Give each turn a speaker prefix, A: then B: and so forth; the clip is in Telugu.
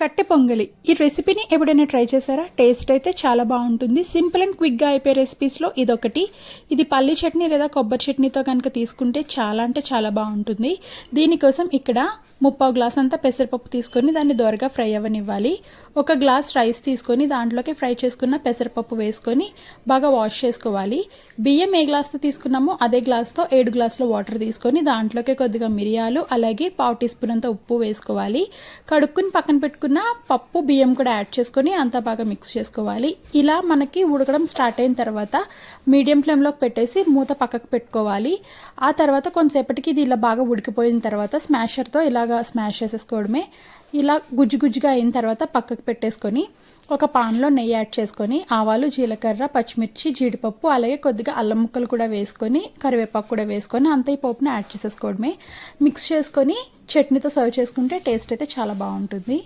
A: కట్టె పొంగలి. ఈ రెసిపీని ఎప్పుడైనా ట్రై చేశారా? టేస్ట్ అయితే చాలా బాగుంటుంది. సింపుల్ అండ్ క్విక్గా అయిపోయే రెసిపీస్లో ఇదొకటి. ఇది పల్లి చట్నీ లేదా కొబ్బరి చట్నీతో కనుక తీసుకుంటే చాలా అంటే చాలా బాగుంటుంది. దీనికోసం ఇక్కడ ముప్పావు గ్లాస్ అంతా పెసరపప్పు తీసుకొని దాన్ని దోరగా ఫ్రై అవ్వనివ్వాలి. ఒక గ్లాస్ రైస్ తీసుకొని దాంట్లోకి ఫ్రై చేసుకున్న పెసరపప్పు వేసుకొని బాగా వాష్ చేసుకోవాలి. బియ్యం ఏ గ్లాస్తో తీసుకున్నామో అదే గ్లాస్తో ఏడు గ్లాసుల వాటర్ తీసుకొని దాంట్లోకి కొద్దిగా మిరియాలు అలాగే పావు టీ స్పూన్ అంత ఉప్పు వేసుకోవాలి. కడుక్కుని పక్కన పెట్టుకున్న పప్పు బియ్యం కూడా యాడ్ చేసుకొని అంతా బాగా మిక్స్ చేసుకోవాలి. ఇలా మనకి ఉడకడం స్టార్ట్ అయిన తర్వాత మీడియం ఫ్లేమ్లోకి పెట్టేసి మూత పక్కకు పెట్టుకోవాలి. ఆ తర్వాత కొంతసేపటికి ఇది ఇలా బాగా ఉడికిపోయిన తర్వాత స్మాషర్తో ఇలాగా స్మాష్ చేసేసుకోవడమే. ఇలా గుజ్జు గుజ్జుగా అయిన తర్వాత పక్కకు పెట్టేసుకొని ఒక పాన్లో నెయ్యి యాడ్ చేసుకొని ఆవాలు జీలకర్ర పచ్చిమిర్చి జీడిపప్పు అలాగే కొద్దిగా అల్లం ముక్కలు కూడా వేసుకొని కరివేపాకు కూడా వేసుకొని అంత ఈ పప్పుని యాడ్ చేసేసుకోవడమే. మిక్స్ చేసుకొని చట్నీతో సర్వ్ చేసుకుంటే టేస్ట్ అయితే చాలా బాగుంటుంది.